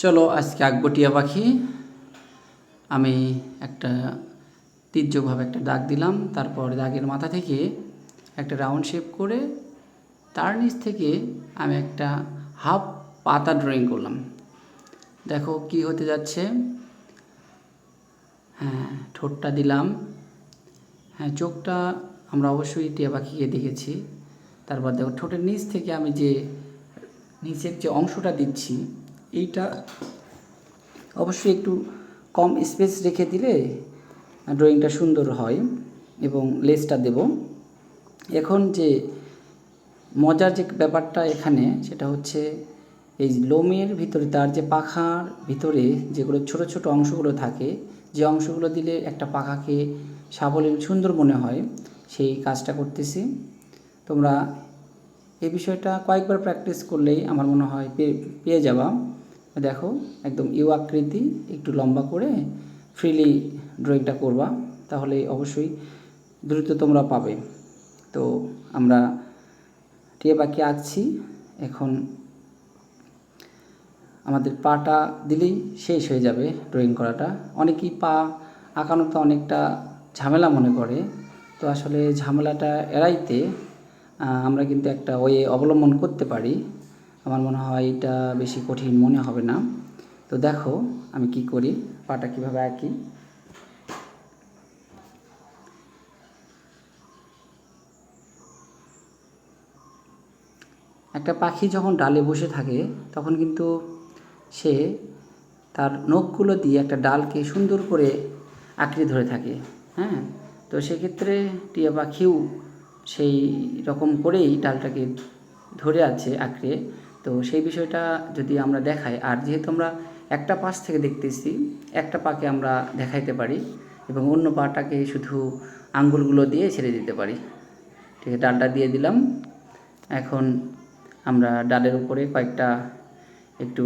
চলো আজকে আঁকবো টিয়া পাখি। আমি একটা তীর্যকভাবে একটা দাগ দিলাম, তারপর দাগের মাথা থেকে একটা রাউন্ড শেপ করে তার নিচ থেকে আমি একটা হাফ পাতা ড্রয়িং করলাম। দেখো কি হতে যাচ্ছে। হ্যাঁ ঠোঁটটা দিলাম। হ্যাঁ চোখটা আমরা অবশ্যই টিয়া পাখিকে দেখেছি। তারপর দেখো ঠোঁটের নিচ থেকে আমি যে নিচের যে অংশটা দিচ্ছি এইটা অবশ্যই একটু কম স্পেস রেখে দিলে ড্রয়িংটা সুন্দর হয় এবং লেসটা দেব। এখন যে মজার যে ব্যাপারটা এখানে, সেটা হচ্ছে এই লোমের ভিতরে, তার যে পাখার ভিতরে যেগুলো ছোট ছোট অংশগুলো থাকে, যে অংশগুলো দিলে একটা পাখাকে সাবলীল সুন্দর মনে হয়, সেই কাজটা করতেছি। তোমরা এই বিষয়টা কয়েকবার প্র্যাকটিস করলেই আমার মনে হয় পেয়ে যাবা। দেখো, একদম ইউ আকৃতি, একটু লম্বা করে ফ্রিলি ড্রয়িংটা করবা, তাহলে অবশ্যই দ্রুত তোমরা পাবে। তো আমরা টিয়া পাখি আঁকছি, এখন আমাদের পাটা দিলেই শেষ হয়ে যাবে ড্রয়িং করাটা। অনেকেই পা আঁকানো তো অনেকটা ঝামেলা মনে করে, তো আসলে ঝামেলাটা এড়াইতে আমরা কিন্তু একটা ওয়ে অবলম্বন করতে পারি। আমার মনে হয় এটা বেশি কঠিন মনে হবে না। তো দেখো আমি কি করি, পাটা কীভাবে আঁকি। একটা পাখি যখন ডালে বসে থাকে, তখন কিন্তু সে তার নখগুলো দিয়ে একটা ডালকে সুন্দর করে আঁকড়ে ধরে থাকে হ্যাঁ? তো সেক্ষেত্রে টিয়া পাখিও সেই রকম করেই ডালটাকে ধরে আছে আঁকড়ে। তো সেই বিষয়টা যদি আমরা দেখাই, আর যেহেতু আমরা একটা পাশ থেকে দেখতেছি, একটা পাকে আমরা দেখাইতে পারি এবং অন্য পাটাকে শুধু আঙ্গুলগুলো দিয়ে ছেড়ে দিতে পারি। ঠিক আছে, ডালটা দিয়ে দিলাম। এখন আমরা ডালের উপরে কয়েকটা একটু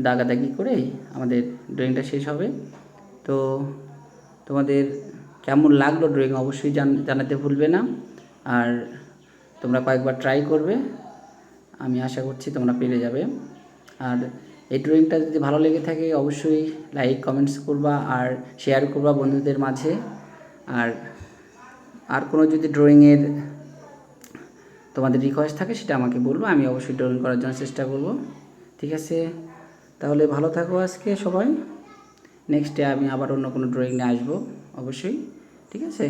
দাগাদাগি করেই আমাদের ড্রয়িংটা শেষ হবে। তো তোমাদের কেমন লাগল ড্রয়িং অবশ্যই জান, জানাতে ভুলবে না। আর তোমরা কয়েকবার ট্রাই করবে। আমি আশা করছি তোমরা পেরে যাবে। আর এই ড্রয়িংটা যদি ভালো লেগে থাকে, অবশ্যই লাইক কমেন্টস করবা আর শেয়ার করবা বন্ধুদের মাঝে। আর আর কোনো যদি ড্রয়িংয়ের তোমাদের রিকোয়েস্ট থাকে, সেটা আমাকে বলব, আমি অবশ্যই ড্রয়িং করার জন্য চেষ্টা করব। ঠিক আছে? তাহলে ভালো থাকো আজকে সবাই। নেক্সট ডে আমি আবার অন্য কোনো ড্রয়িং নিয়ে আসব, অবশ্যই। ঠিক আছে?